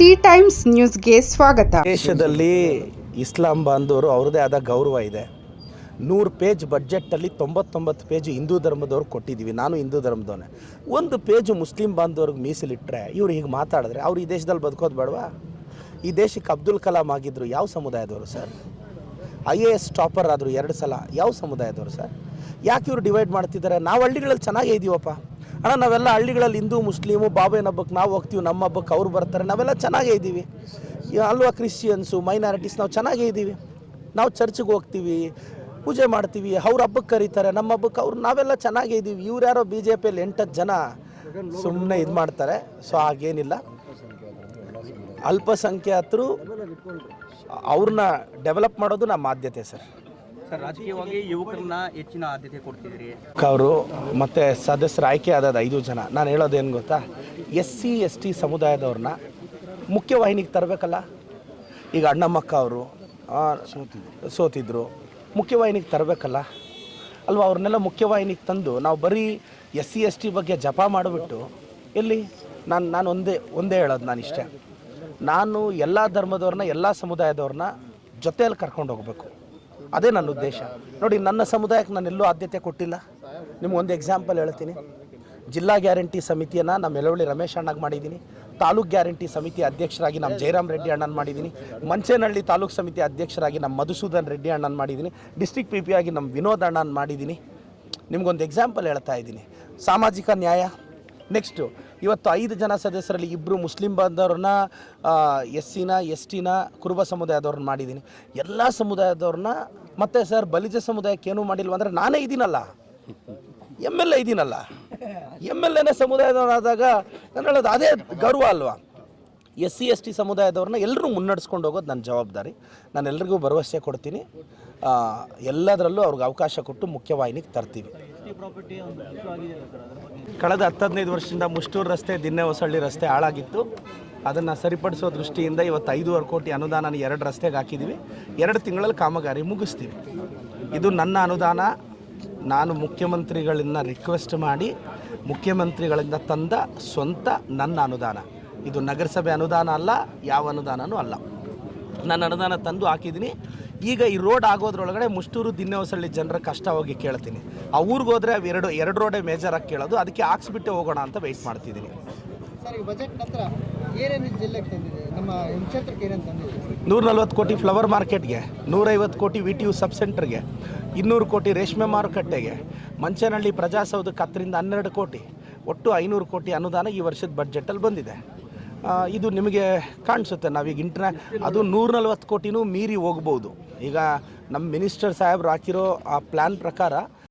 C times ನ್ಯೂಸ್ಗೆ ಸ್ವಾಗತ. ದೇಶದಲ್ಲಿ ಇಸ್ಲಾಂ ಬಾಂಧವರು ಅವ್ರದೇ ಆದ ಗೌರವ ಇದೆ. ನೂರು ಪೇಜ್ ಬಡ್ಜೆಟ್ಟಲ್ಲಿ ತೊಂಬತ್ತೊಂಬತ್ತು ಪೇಜ್ ಹಿಂದೂ ಧರ್ಮದವ್ರು ಕೊಟ್ಟಿದ್ದೀವಿ, ನಾನು ಹಿಂದೂ ಧರ್ಮದವನೇ. ಒಂದು ಪೇಜ್ ಮುಸ್ಲಿಂ ಬಾಂಧವ್ರಿಗೆ ಮೀಸಲಿಟ್ಟರೆ ಇವ್ರು ಹೀಗೆ ಮಾತಾಡಿದ್ರೆ ಅವ್ರು ಈ ದೇಶದಲ್ಲಿ ಬದುಕೋದು ಬೇಡವಾ? ಈ ದೇಶಕ್ಕೆ ಅಬ್ದುಲ್ ಕಲಾಂ ಆಗಿದ್ದರು ಯಾವ ಸಮುದಾಯದವರು sir? I A S topper ಆದರು ಎರಡು ಸಲ ಯಾವ ಸಮುದಾಯದವರು ಸರ್? ಯಾಕೆ ಇವರು ಡಿವೈಡ್ ಮಾಡ್ತಿದ್ದಾರೆ? ನಾವು ಹಳ್ಳಿಗಳಲ್ಲಿ ಚೆನ್ನಾಗೇ ಇದ್ದೀವಪ್ಪ ಅಣ್ಣ, ನಾವೆಲ್ಲ ಹಳ್ಳಿಗಳಲ್ಲಿ ಹಿಂದೂ, ಮುಸ್ಲಿಮು ಬಾಬೇನ ಹಬ್ಬಕ್ಕೆ ನಾವು ಹೋಗ್ತೀವಿ, ನಮ್ಮ ಹಬ್ಬಕ್ಕೆ ಅವ್ರು ಬರ್ತಾರೆ, ನಾವೆಲ್ಲ ಚೆನ್ನಾಗೇ ಇದ್ದೀವಿ. ಅಲ್ವಾ ಕ್ರಿಶ್ಚಿಯನ್ಸು ಮೈನಾರಿಟೀಸ್ ನಾವು ಚೆನ್ನಾಗೇ ಇದ್ದೀವಿ. ನಾವು ಚರ್ಚಿಗೆ ಹೋಗ್ತೀವಿ, ಪೂಜೆ ಮಾಡ್ತೀವಿ, ಅವ್ರ ಹಬ್ಬಕ್ಕೆ ಕರೀತಾರೆ, ನಮ್ಮ ಹಬ್ಬಕ್ಕೆ ಅವ್ರು ನಾವೆಲ್ಲ ಚೆನ್ನಾಗೇ ಇದ್ದೀವಿ. ಇವ್ರು ಯಾರೋ ಬಿ ಜೆ ಪಿಯಲ್ಲಿ ಎಂಟತ್ತು ಜನ ಸುಮ್ಮನೆ ಇದು ಮಾಡ್ತಾರೆ, ಸೊ ಹಾಗೇನಿಲ್ಲ. ಅಲ್ಪಸಂಖ್ಯಾತರು ಅವ್ರನ್ನ ಡೆವಲಪ್ ಮಾಡೋದು ನಮ್ಮ ಆದ್ಯತೆ ಸರ್. ರಾಜಕೀಯವಾಗಿ ಯುವಕರನ್ನ ಹೆಚ್ಚಿನ ಆದ್ಯತೆ ಅವರು ಮತ್ತು ಸದಸ್ಯರ ಆಯ್ಕೆ ಆದದ್ದು ಐದು ಜನ. ನಾನು ಹೇಳೋದೇನು ಗೊತ್ತಾ? ಎಸ್ ಸಿ ಎಸ್ ಟಿ ಸಮುದಾಯದವ್ರನ್ನ ಮುಖ್ಯವಾಹಿನಿಗೆ ತರಬೇಕಲ್ಲ? ಈಗ ಅಣ್ಣಮ್ಮಕ್ಕ ಅವರು ಸೋತಿದ್ರು. ಮುಖ್ಯವಾಹಿನಿಗೆ ತರಬೇಕಲ್ಲ? ಅಲ್ವಾ, ಅವ್ರನ್ನೆಲ್ಲ ಮುಖ್ಯವಾಹಿನಿಗೆ ತಂದು ನಾವು ಬರೀ ಎಸ್ ಸಿ ಎಸ್ ಟಿ ಬಗ್ಗೆ ಜಪ ಮಾಡಿಬಿಟ್ಟು ಎಲ್ಲಿ? ನಾನು ನಾನು ಒಂದೇ ಒಂದೇ ಹೇಳೋದು ನಾನು ಇಷ್ಟೇ. ನಾನು ಎಲ್ಲ ಧರ್ಮದವ್ರನ್ನ, ಎಲ್ಲ ಸಮುದಾಯದವ್ರನ್ನ ಜೊತೆಯಲ್ಲಿ ಕರ್ಕೊಂಡು ಹೋಗಬೇಕು. ಅದೇ ನನ್ನ ಉದ್ದೇಶ. ನೋಡಿ, ನನ್ನ ಸಮುದಾಯಕ್ಕೆ ನಾನು ಎಲ್ಲೂ ಆದ್ಯತೆ ಕೊಟ್ಟಿಲ್ಲ. ನಿಮ್ಗೆ ಒಂದು ಎಕ್ಸಾಂಪಲ್ ಹೇಳ್ತೀನಿ. ಜಿಲ್ಲಾ ಗ್ಯಾರಂಟಿ ಸಮಿತಿಯನ್ನು ನಮ್ಮ ಮೆಲವಳ್ಳಿ ರಮೇಶ್ ಅಣ್ಣಗೆ ಮಾಡಿದ್ದೀನಿ. ತಾಲೂಕ್ ಗ್ಯಾರಂಟಿ ಸಮಿತಿ ಅಧ್ಯಕ್ಷರಾಗಿ ನಮ್ಮ ಜಯರಾಮ್ ರೆಡ್ಡಿ ಅಣ್ಣನ ಮಾಡಿದ್ದೀನಿ. ಮಂಚೇನಹಳ್ಳಿ ತಾಲೂಕು ಸಮಿತಿ ಅಧ್ಯಕ್ಷರಾಗಿ ನಮ್ಮ ಮಧುಸೂದನ್ ರೆಡ್ಡಿ ಅಣ್ಣನ ಮಾಡಿದ್ದೀನಿ. ಡಿಸ್ಟ್ರಿಕ್ಟ್ ಪಿ ಪಿ ಆಗಿ ನಮ್ಮ ವಿನೋದ್ ಅಣ್ಣನ ಮಾಡಿದ್ದೀನಿ. ನಿಮ್ಗೊಂದು ಎಕ್ಸಾಂಪಲ್ ಹೇಳ್ತಾ ಇದ್ದೀನಿ. ಸಾಮಾಜಿಕ ನ್ಯಾಯ ನೆಕ್ಸ್ಟು ಇವತ್ತು ಐದು ಜನ ಸದಸ್ಯರಲ್ಲಿ ಇಬ್ಬರು ಮುಸ್ಲಿಂ ಬಾಂಧವ್ರನ್ನ ಎಸ್ ಸಿನ ಎಸ್ ಟಿನ ಕುರುಬ ಸಮುದಾಯದವ್ರನ್ನ ಮಾಡಿದ್ದೀನಿ. ಎಲ್ಲ ಸಮುದಾಯದವ್ರನ್ನ, ಮತ್ತೆ ಸರ್ ಬಲಿಜ ಸಮುದಾಯಕ್ಕೆ ಏನೂ ಮಾಡಿಲ್ವ ಅಂದರೆ ನಾನೇ ಇದ್ದೀನಲ್ಲ. ಎಂ ಎಲ್ ಎ ಇದ್ದೀನಲ್ಲ. ಎಂ ಎಲ್ ಎನೇ ಸಮುದಾಯದವರಾದಾಗ ನಾನು ಹೇಳೋದು ಅದೇ ಗೌರವ ಅಲ್ವಾ. ಎಸ್ ಸಿ ಎಸ್ ಟಿ ಸಮುದಾಯದವ್ರನ್ನ ಎಲ್ಲರೂ ಮುನ್ನಡೆಸ್ಕೊಂಡು ಹೋಗೋದು ನನ್ನ ಜವಾಬ್ದಾರಿ. ನಾನು ಎಲ್ರಿಗೂ ಭರವಸೆ ಕೊಡ್ತೀನಿ. ಎಲ್ಲದರಲ್ಲೂ ಅವ್ರಿಗೆ ಅವಕಾಶ ಕೊಟ್ಟು ಮುಖ್ಯವಾಹಿನಿಗೆ ತರ್ತೀವಿ. ಕಳೆದ ಹತ್ತು ಹದಿನೈದು ವರ್ಷದಿಂದ ಮುಷ್ಟೂರು ರಸ್ತೆ ದಿನ್ನೆ ಹೊಸಳ್ಳಿ ರಸ್ತೆ ಹಾಳಾಗಿತ್ತು. ಅದನ್ನು ಸರಿಪಡಿಸೋ ದೃಷ್ಟಿಯಿಂದ ಇವತ್ತು ಐದೂವರೆ ಕೋಟಿ ಅನುದಾನ ಎರಡು ರಸ್ತೆಗೆ ಹಾಕಿದ್ದೀವಿ ಎರಡು ತಿಂಗಳಲ್ಲಿ ಕಾಮಗಾರಿ ಮುಗಿಸ್ತೀವಿ. ಇದು ನನ್ನ ಅನುದಾನ. ನಾನು ಮುಖ್ಯಮಂತ್ರಿಗಳನ್ನ ರಿಕ್ವೆಸ್ಟ್ ಮಾಡಿ, ಮುಖ್ಯಮಂತ್ರಿಗಳಿಂದ ತಂದ ಸ್ವಂತ ನನ್ನ ಅನುದಾನ. ಇದು ನಗರಸಭೆ ಅನುದಾನ ಅಲ್ಲ, ಯಾವ ಅನುದಾನನೂ ಅಲ್ಲ. ನನ್ನ ಅನುದಾನ ತಂದು ಹಾಕಿದ್ದೀನಿ ಈಗ ಈ ರೋಡ್ ಆಗೋದ್ರೊಳಗಡೆ ಮುಷ್ಟೂರು ದಿನ್ನೆಹೊಸಳ್ಳಿ ಜನರ ಕಷ್ಟ ಹೋಗಿ ಕೇಳ್ತೀನಿ. ಆ ಊರಿಗೆ ಹೋದರೆ ಎರಡು ಎರಡು ರೋಡೇ ಮೇಜರಾಗಿ ಕೇಳೋದು. ಅದಕ್ಕೆ ಹಾಕ್ಸ್ಬಿಟ್ಟೆ ಹೋಗೋಣ ಅಂತ ವೆಯ್ಟ್ ಮಾಡ್ತಿದ್ದೀನಿ. ನೂರ ನಲ್ವತ್ತು ಕೋಟಿ ಫ್ಲವರ್ ಮಾರ್ಕೆಟ್ಗೆ ನೂರೈವತ್ತು ಕೋಟಿ ವಿ ಟಿ ಯು ಸಬ್ ಸೆಂಟರ್ಗೆ ಇನ್ನೂರು ಕೋಟಿ ರೇಷ್ಮೆ ಮಾರುಕಟ್ಟೆಗೆ ಮಂಚನಹಳ್ಳಿ ಪ್ರಜಾಸೌಧಕ್ಕೆ ಹತ್ತರಿಂದ ಹನ್ನೆರಡು ಕೋಟಿ ಒಟ್ಟು ಐನೂರು ಕೋಟಿ ಅನುದಾನ ಈ ವರ್ಷದ ಬಜೆಟಲ್ಲಿ ಬಂದಿದೆ. ಇದು ನಿಮಗೆ ಕಾಣಿಸುತ್ತೆ. ನಾವೀಗ ಇಂಟರ್ನ ಅದು ನೂರ ನಲ್ವತ್ತು ಕೋಟಿನೂ ಮೀರಿ ಹೋಗ್ಬೋದು. ಈಗ ನಮ್ಮ ಮಿನಿಸ್ಟರ್ ಸಾಹೇಬ್ರು ಹಾಕಿರೋ ಆ ಪ್ಲ್ಯಾನ್ ಪ್ರಕಾರ